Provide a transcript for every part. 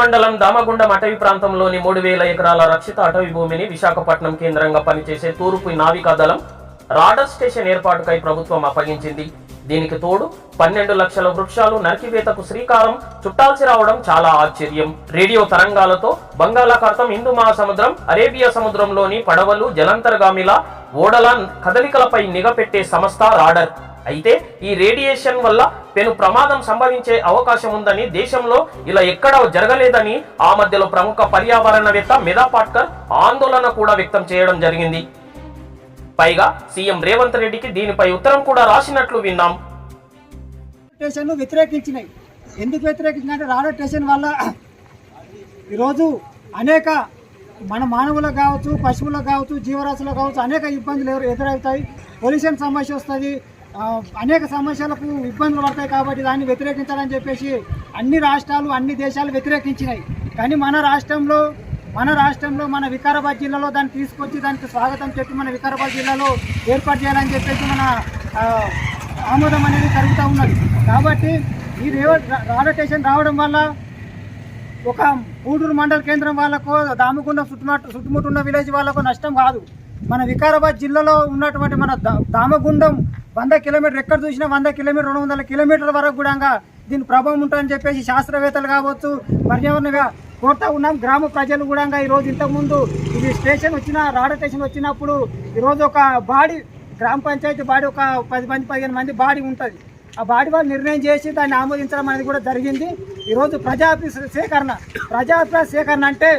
మండలం దామగుండం అటవీ ప్రాంతంలోని మూడు వేల ఎకరాల రక్షిత అటవీ భూమిని విశాఖపట్నం కేంద్రంగా పనిచేసే తూర్పు నావికా దళం రాడర్ స్టేషన్ ఏర్పాటుకై ప్రభుత్వం అప్పగించింది. దీనికి తోడు పన్నెండు లక్షల వృక్షాలు నరికివేతకు శ్రీకారం చుట్టాల్సి రావడం చాలా ఆశ్చర్యం. రేడియో తరంగాలతో బంగాళాఖాతం హిందూ మహాసముద్రం అరేబియా సముద్రంలోని పడవలు జలంతర్గామిల ఓడల కదలికలపై నిఘ పెట్టే సంస్థ రాడర్. అయితే ఈ రేడియేషన్ వల్ల పెను ప్రమాదం సంభవించే అవకాశం ఉందని దేశంలో ఇలా ఎక్కడా జరగలేదని ఆ మధ్యలో ప్రముఖ పర్యావరణవేత్త మెదా పాట్కర్ ఆందోళన కూడా వ్యక్తం చేయడం జరిగింది. పైగా సీఎం రేవంత్ రెడ్డికి దీనిపై ఉత్తరం కూడా రాసినట్లు విన్నాం. స్టేషన్లు వ్యతిరేకించినాయి. ఎందుకు వ్యతిరేకించినట్టు రాడర్ స్టేషన్ వల్ల ఈరోజు అనేక మన మానవులకు కావచ్చు పశువులకు కావచ్చు జీవరాశులకు కావచ్చు అనేక ఇబ్బందులు ఎదురవుతాయి. పొల్యూషన్ సమస్య వస్తుంది అనేక సమస్యలకు ఇబ్బందులు పడతాయి కాబట్టి దాన్ని వ్యతిరేకించాలని చెప్పేసి అన్ని రాష్ట్రాలు అన్ని దేశాలు వ్యతిరేకించినాయి. కానీ మన రాష్ట్రంలో మన రాష్ట్రంలో మన వికారాబాద్ జిల్లాలో దాన్ని తీసుకొచ్చి దానికి స్వాగతం చెప్పి మన వికారాబాద్ జిల్లాలో ఏర్పాటు చేయాలని చెప్పేసి మన ఆమోదం అనేది జరుగుతూ ఉన్నది. కాబట్టి ఈ రేవ స్టేషన్ రావడం వల్ల ఒక గూడూరు మండల కేంద్రం వాళ్ళకు దామగుండం చుట్టుముట్టు చుట్టుముట్టున్న విలేజ్ వాళ్ళకు నష్టం కాదు. మన వికారాబాద్ జిల్లాలో ఉన్నటువంటి మన దామగుండం వంద కిలోమీటర్ ఎక్కడ చూసినా వంద కిలోమీటర్ రెండు వందల కిలోమీటర్ల వరకు కూడా దీని ప్రభావం ఉంటుందని చెప్పేసి శాస్త్రవేత్తలు కావచ్చు పర్యావరణగా కోరుతా ఉన్నాం. గ్రామ ప్రజలు కూడా ఈరోజు ఇంతకుముందు ఇది స్టేషన్ వచ్చిన రాడ స్టేషన్ వచ్చినప్పుడు ఈరోజు ఒక బాడీ గ్రామ పంచాయతీ బాడీ ఒక పది మంది పదిహేను మంది బాడీ ఉంటుంది. ఆ బాడీ వాళ్ళు నిర్ణయం చేసి దాన్ని ఆమోదించడం అనేది కూడా జరిగింది. ఈరోజు ప్రజాపి సేకరణ ప్రజాపి సేకరణ అంటే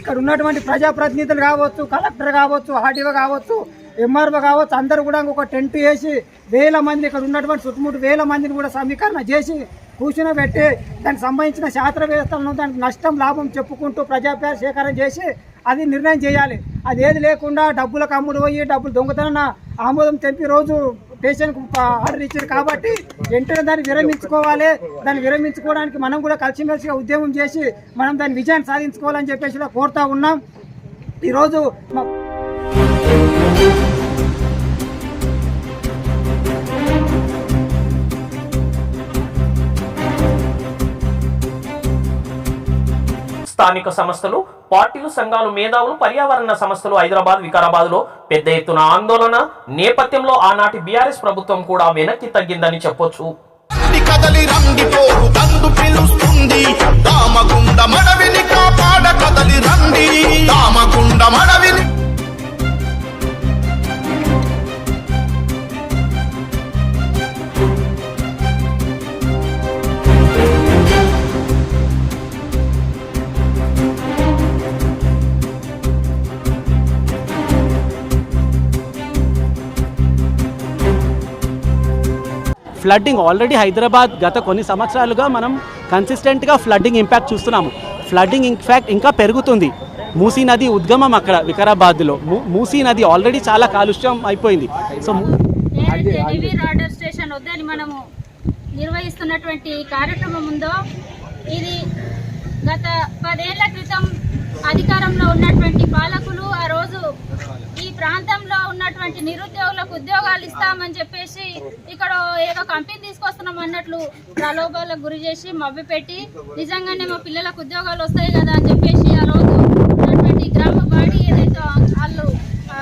ఇక్కడ ఉన్నటువంటి ప్రజాప్రతినిధులు కావచ్చు కలెక్టర్ కావచ్చు ఆర్డీఓ కావచ్చు ఎంఆర్ఓ కావచ్చు అందరూ కూడా ఒక టెంట్ వేసి వేల మంది ఇక్కడ ఉన్నటువంటి చుట్టుముట్టు వేల మందిని కూడా సమీకరణ చేసి కూర్చుని పెట్టి దానికి సంబంధించిన శాస్త్రవేత్తలను దానికి నష్టం లాభం చెప్పుకుంటూ ప్రజాపేర సేకరణ చేసి అది నిర్ణయం చేయాలి. అది ఏది లేకుండా డబ్బులకు అమ్ముడు పోయి డబ్బులు దొంగతన ఆమోదం తెంపి రోజు పేషెంట్కు ఆర్డర్ ఇచ్చారు కాబట్టి వెంటనే దాన్ని విరమించుకోవాలి. దాన్ని విరమించుకోవడానికి మనం కూడా కలిసిమెలిసిగా ఉద్యమం చేసి మనం దాని విజయాన్ని సాధించుకోవాలని చెప్పేసి కూడా కోరుతా ఉన్నాం. ఈరోజు మా స్థానిక సంస్థలు పార్టీలు సంఘాలు మేధావులు పర్యావరణ సంస్థలు హైదరాబాద్ వికారాబాద్లో పెద్ద ఎత్తున ఆందోళన నేపథ్యంలో ఆనాటి బీఆర్ఎస్ ప్రభుత్వం కూడా వెనక్కి తగ్గిందని చెప్పొచ్చు. కదలి రండి పోరు పిలుస్తుంది. ఫ్లడ్డింగ్ ఆల్రెడీ హైదరాబాద్ గత కొన్ని సంవత్సరాలుగా మనం కన్సిస్టెంట్గా ఫ్లడ్డింగ్ ఇంపాక్ట్ చూస్తున్నాము. ఫ్లడ్డింగ్ ఇన్ఫ్యాక్ట్ ఇంకా పెరుగుతుంది. మూసీ నది ఉద్గమం అక్కడ వికారాబాద్లో. మూ- మూసీ నది ఆల్రెడీ చాలా కాలుష్యం అయిపోయింది. సో స్టేషన్ వద్దని మనము నిర్వహిస్తున్నటువంటి కార్యక్రమం ఉందో ఇది గత పదేళ్ళ క్రితం అధికారంలో ఉన్నటువంటి ప్రాంతంలో ఉన్నటువంటి నిరుద్యోగులకు ఉద్యోగాలు ఇస్తామని చెప్పేసి ఇక్కడ ఏదో కంపెనీ తీసుకొస్తున్నాం అన్నట్లు ప్రలోభాలకు గురి చేసి మభ్య పెట్టి నిజంగానే మా పిల్లలకు ఉద్యోగాలు వస్తాయి కదా అని చెప్పేసి ఆ రోజు ఉన్నటువంటి గ్రామ బాడీ ఏదైతే వాళ్ళు ఆ,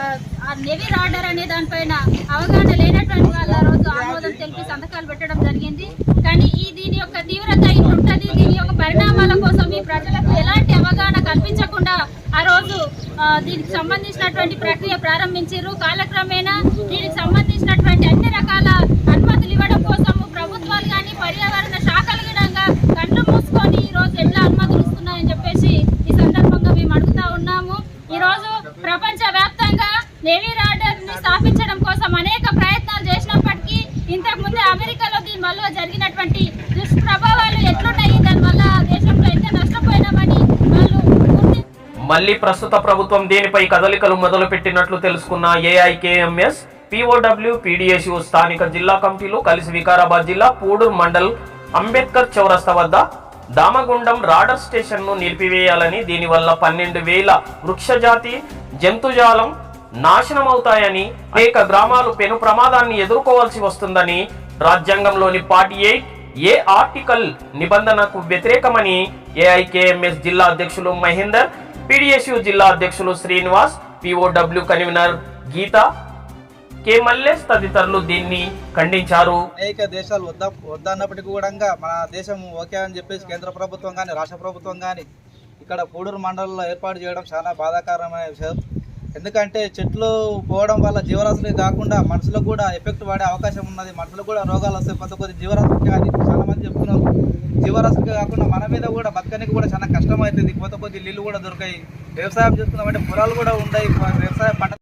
నెవీ రాడర్ అనే దానిపైన అవగాహన లేనటువంటి వాళ్ళు ఆ రోజు ఆమోదం తెలిపి సంతకాలు పెట్టడం జరిగింది. కానీ ఈ దీని యొక్క తీవ్రత ఉంటుంది దీని యొక్క పరిణామాల కోసం ఈ ప్రజలకు ఎలాంటి అవగాహన కల్పించకుండా ఆ రోజు దీనికి సంబంధించినటువంటి ప్రక్రియ ప్రారంభించారు. కాలక్రమేణా దీనికి సంబంధించినటువంటి అన్ని రకాల అనుమతులు ఇవ్వడం కోసం ప్రభుత్వాలు కానీ పర్యావరణ శాఖలు కూడా కళ్ళు మూసుకొని ఈ రోజు ఎట్లా అనుమతులు ఇస్తున్నాయని చెప్పేసి ఈ సందర్భంగా మేము అడుగుతా ఉన్నాము. ఈ రోజు ప్రపంచ వ్యాప్తంగా నేవీ రాడర్ని స్థాపించడం కోసం అనేక ప్రయత్నాలు చేసినప్పటికీ ఇంతకు ముందే అమెరికాలో దీని వల్ల జరిగినటువంటి దుష్ప్రభావాలు ఎట్లున్నాయి? దాని వల్ల దేశంలో ఎంత నష్టపోయినామని మళ్ళీ మళ్ళీ ప్రస్తుత ప్రభుత్వం దీనిపై కదలికలు మొదలుపెట్టినట్లు తెలుసుకున్న ఏఐకేఎంఎస్ పిఓడబ్ల్యూ పీడీఎస్యు స్థానిక జిల్లా కమిటీలు కలిసి వికారాబాద్ జిల్లా పూడూరు మండల్ అంబేద్కర్ చౌరస్తా వద్ద దామగుండం రాడర్ స్టేషన్ను నిలిపివేయాలని దీనివల్ల పన్నెండు వేల వృక్షజాతి జంతుజాలం నాశనం అవుతాయని అనేక గ్రామాలు పెను ప్రమాదాన్ని ఎదుర్కోవాల్సి వస్తుందని రాజ్యాంగంలోని పార్టీ ఎయిట్ ఏ ఆర్టికల్ నిబంధనకు వ్యతిరేకమని ఏఐకేఎంఎస్ జిల్లా అధ్యక్షులు మహేందర్ పిడిఎస్యు జిల్లా అధ్యక్షులు Srinivas POW convener Geetha K Mallesh తదితరులు దీన్ని ఖండించారు. అనేక దేశాలు వద్ద వద్దన్నప్పటికీ కూడా మన దేశం ఓకే అని చెప్పేసి కేంద్ర ప్రభుత్వం కానీ రాష్ట్ర ప్రభుత్వం కానీ ఇక్కడ పూడూరు మండలంలో ఏర్పాటు చేయడం చాలా బాధాకరమైన విషయం ఎందుకంటే చెట్లు పోవడం వల్ల జీవరాశులే కాకుండా మనుషులకు కూడా ఎఫెక్ట్ పడే అవకాశం ఉన్నది. మనుషులకు కూడా రోగాలు వస్తే కొత్త కొద్ది జీవరాశులు కానీ చాలా మంది చెప్తున్నారు. జీవరాశులకే కాకుండా మన మీద కూడా బతకనికి కూడా చాలా కష్టం అవుతుంది కొత్త కొద్ది నీళ్ళు కూడా దొరికాయి. వ్యవసాయం చేసుకున్నామంటే పొలాలు కూడా ఉన్నాయి వ్యవసాయ పంట